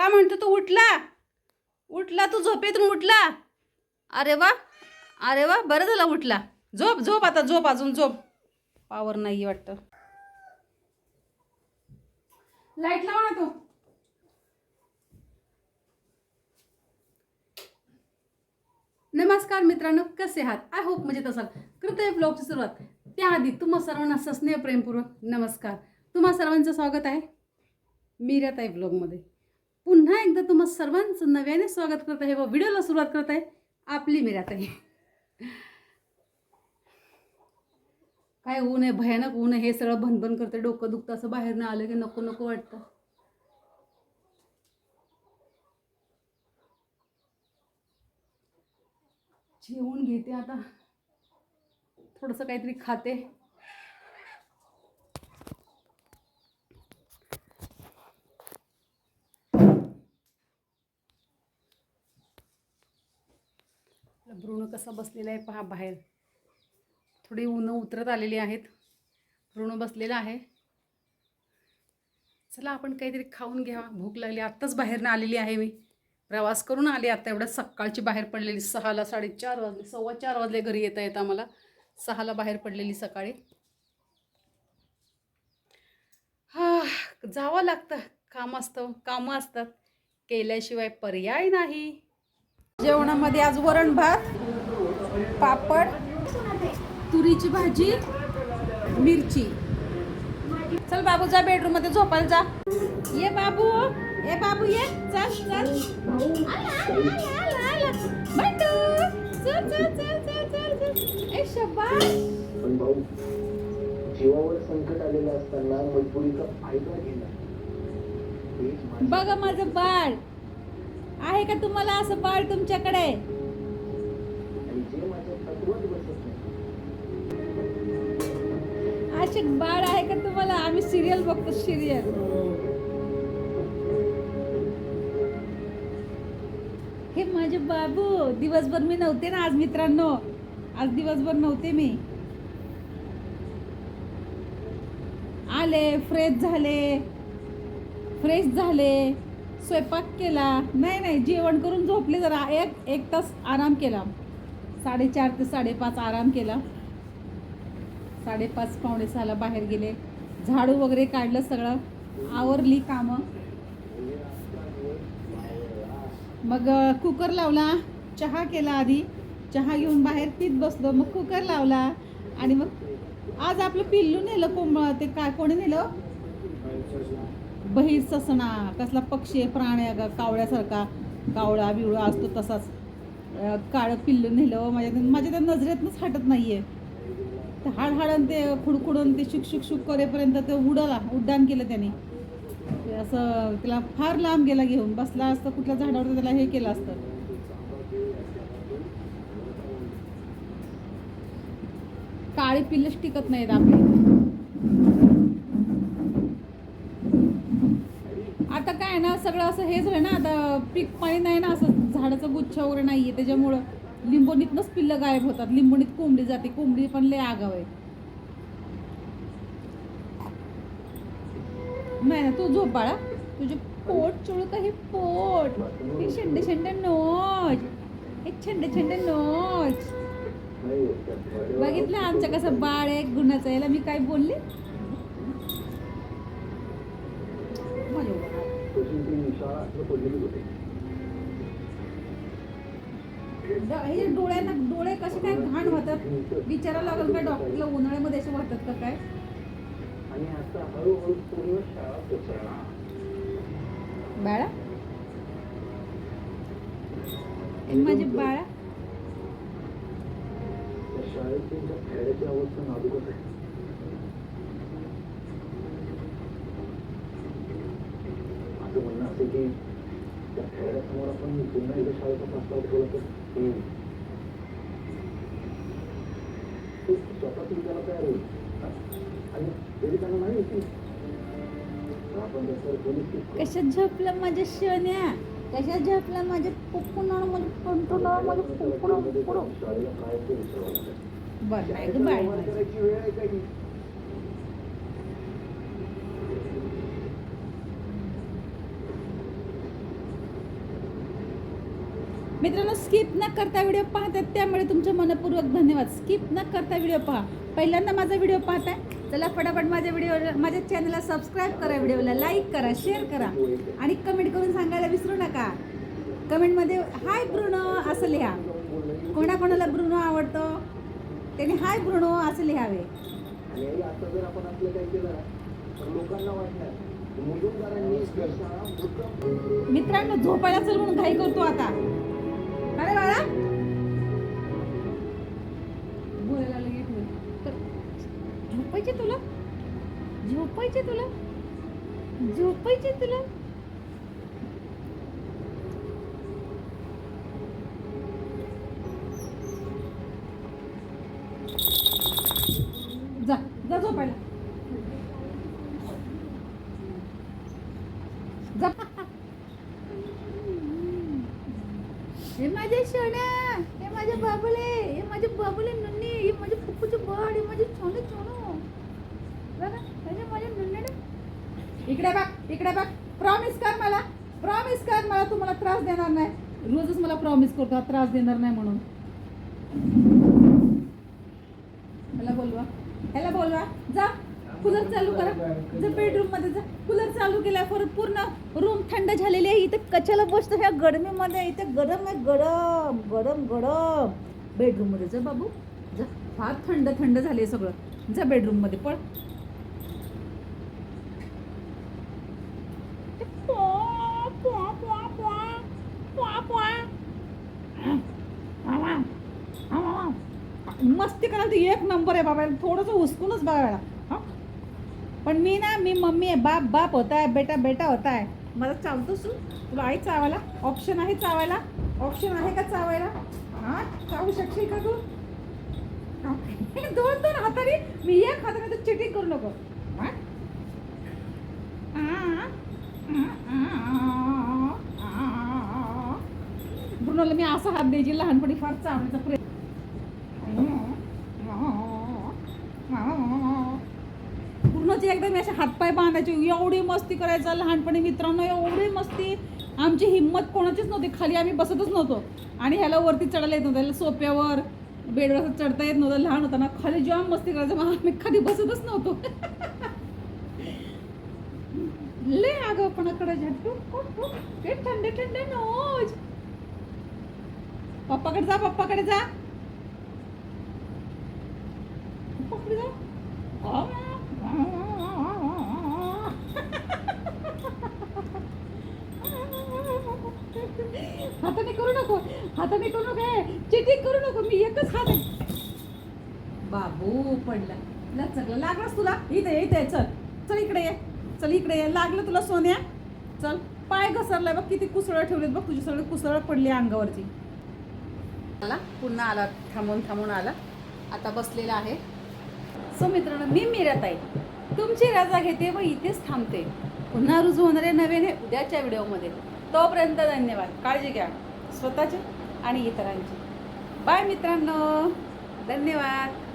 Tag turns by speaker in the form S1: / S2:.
S1: का म्हणतो तू? उठला. उठला तू झोपेतून उठला. अरे वा. अरे वा बरं झालं उठला. झोप झोप आता झोप अजून झोप. पावर नाही वाटतं. लाइट लावा ना तू. नमस्कार मित्रांनो कसे आहात? आय होप म्हणजे तसाल कृतय ब्लॉगची सुरुवात. त्याआधी तुम्हा सर्वांना असं स्नेहप्रेमपूर्वक नमस्कार. तुम्हा सर्वांचं स्वागत आहे मीराताई ब्लॉगमध्ये. पुन्हा एकदा तुम्हा सर्वांचं नव्याने स्वागत करत आहे व व्हिडिओला सुरुवात करत आहे आपली मीराताई. काय ऊन आहे भयानक ऊन आहे हे सगळं भनभन करते डोकं दुखतं असं बाहेर न आलं की नको नको वाटतं. जेवून घेते आता. थोडंसं काहीतरी खाते. भ्रूण कसा बसलेला आहे पहा बाहेर. थोडी ऊन उतरत आलेली आहेत. भ्रूण बसलेला आहे. चला आपण काहीतरी खाऊन घ्यावा. भूक लागली आत्ताच बाहेरनं आलेली आहे मी. प्रवास करून आले आता एवढ्या सकाळची बाहेर पडलेली. सहाला साडेचार वाजले सव्वा चार वाजले घरी येता येता मला सहाला बाहेर पडलेली सकाळी. हा जावं लागतं. काम असतं कामं असतात. केल्याशिवाय पर्याय नाही. जेवणामध्ये आज वरण भात पापड तुरीची भाजी मिरची. चल बाबू जा बेडरूममध्ये झोपायला जा. ये बाबू ए बाबू ये. चल चल
S2: जीवावर संकट आलेलं असताना मजबुरीचा फायदा
S1: बघा माझं बाळ. आहे का तुम्हाला असं बाळ तुमच्याकडे? असे बाळ आहे का तुम्हाला? आम्ही सिरियल बघतो सिरियल हे माझे बाबू दिवसभर मी नव्हते ना आज मित्रांनो. आज दिवसभर नव्हते मी. आले फ्रेश झाले. फ्रेश झाले. स्वयंपाक केला. नाही नाही जेवण करून झोपले जरा. एक एक तास आराम केला. साडेचार ते साडेपाच आराम केला. साडेपाच पावणे सहाला बाहेर गेले. झाडू वगैरे काढलं सगळं. आवरली कामं. मग कुकर लावला. चहा केला आधी. चहा घेऊन बाहेर पीत बसलो. मग कुकर लावला. आणि मग आज आपलं पिल्लू नेलं कोंबळ ते काय कोणी नेलं? बहीर ससणा कसला पक्षी आहे प्राणी कावळ्यासारखा कावळा बिवळा असतो तसाच. काळं पिल्लू नेलं माझ्या माझ्या त्या नजरेतनंच हटत नाही ते हाड हाडन ते खुडखुडून ते शुक शुक शुक करेपर्यंत ते उडाला उड्डाण केलं त्याने. ते असं त्याला फार लांब गेला घेऊन बसला असतं कुठल्या झाडावर तर त्याला हे केलं असतं. काळी पिल्लच टिकत नाहीत आपले. आहे ना सगळं असं हे झालं ना आता पीक पाणी नाही ना असं झाडाचं गुच्छ वगैरे नाहीये. त्याच्यामुळं लिंबोणीतनंच पिल्लं गायब होतात. लिंबोणीत कोंबडी जाते. कोंबडी पण लय आगाव आहे. नाही ना तू झोप बाळा. तुझे पोट चुळ हे पोट. हे शेंडे शेंडे नोज हे छंड छंड नोज बघितलं आमचं कसं बाळ आहे गुणाचं याला मी काय बोलले?
S2: शाळा असं पडलेली होती
S1: हे डोळ्यांना डोळे कसे काय घाण होतात विचारावं लागेल काय डॉक्टरला? उन्हाळ्यामध्ये असे वाटतात का काय?
S2: आणि आता हळूहळू पूर्ण शाळा कोसळणार.
S1: बाळा? माझे बाळा?
S2: त्या शाळेत त्यांच्या खेळाची अवस्था नाजूकच आहे असं म्हणणं असेल की खेळासमोर आपण पुन्हा एकदा शाळेचा प्रस्ताव स्वतः त्याला तयार होईल? आणि तरी त्यांना नाही आपण पोलीस करू.
S1: कशात झोपलं माझ्या सोन्या कशात झोपलं माझ्या पुपून माझं पंटून माझं
S2: विचारावं लागेल.
S1: बरं नाही गं बाळ माझं.
S2: करायची वेळ आहे का
S1: मित्रांनो स्किप न करता व्हिडिओ पाहतात त्यामुळे तुमचे मनपूर्वक धन्यवाद. स्किप न करता व्हिडिओ पहा. पहिल्यांदा माझा व्हिडिओ पाहताय चला फटाफट माझ्या व्हिडिओ माझ्या चॅनलला सबस्क्राईब करा व्हिडिओला लाईक करा शेअर करा आणि कमेंट करून सांगायला विसरू नका. कमेंटमध्ये हाय ब्रुनो असं लिहा. कोणाकोणाला ब्रुनो आवडतो? त्याने हाय ब्रुनो असं लिहावे. मित्रांनो झोपायला चल म्हणून घाई करतो आता. झोपायचे तुला? झोपायचे तुला? जा जा झोपायला. जा. हे माझे सोना हे माझे बाबुले हे माझे बाबुले नन्नी हे माझे पप्पूचे बड हे माझे छोने छोनो. बघा. इकडे बघ इकडे बघ. प्रॉमिस कर मला. प्रॉमिस कर मला तू मला त्रास देणार नाही. रोजच मला प्रॉमिस करतो त्रास देणार नाही म्हणून. ह्याला बोलवा. ह्याला बोलवा. जा. कूलर चालू करा. जा बेडरूममध्ये जा. कूलर चालू केला परत पूर्ण रूम थंड झालेली आहे. इथे कशाला बसतो? ह्या गरमीमध्ये इथे गरम आहे. गरम गरम गरम. बेडरूममध्ये जा बाबू. जा. फार थंड थंड झाले सगळं. जा बेडरूममध्ये. मस्ती करायला ती एक नंबर आहे बाबा थोडंसं हुसकूनच बघायला हा पण मी ना मी मम्मी आहे बाप बाप होता आहे बेटा बेटा होता आहे मला चावतोस तू तुला आई चावायला ऑप्शन आहे चावायला ऑप्शन आहे का चावायला हां चावू शकशील का तू दोन दोन हाताने मी एक हाताने तर चिटिंग करू नको हा? ब्रुनोला मी असा हात द्यायची लहानपणी फार चावण्याचा प्रयत्न पूर्णच एकदम असे हातपाय बांधायचे एवढी मस्ती करायचं लहानपणी मित्रांनो एवढी मस्ती. आमची हिंमत कोणाचीच नव्हती खाली आम्ही बसतच नव्हतो. आणि ह्याला वरती चढायला येत नव्हतं सोप्यावर बेडवर असं चढता येत नव्हतं लहान होताना खाली जेव्हा मस्ती करायचं मग आम्ही खाली बसतच नव्हतो. ले अगं पण झटू ते थंडे थंडे नोज. पप्पाकडे जा पप्पाकडे जा. पप्पाकडे जा हाताने करू नको आता मी करू नको चिटिंग करू नको मी एकच हात आहे. बाबू पडला. लचकला लागलास तुला? इथे इथे चल. चल इकडे ये. चल इकडे ये. लागलं तुला सोन्या? चल पाय घसरलाय बघ किती कुसळं ठेवलेत बघ तुझी सगळी कुसळं पडली अंगावरची. आला पुन्हा आला थांबून थांबून आला. आता बसलेला आहे. सो मित्रांनो मी आहे. तुमची रजा घेते व इथेच थांबते. पुन्हा रुजू होणारे नवीन उद्याच्या व्हिडिओमध्ये. तोपर्यंत धन्यवाद. काळजी घ्या. स्वतःची आणि इतरांची. बाय मित्रांनो. धन्यवाद.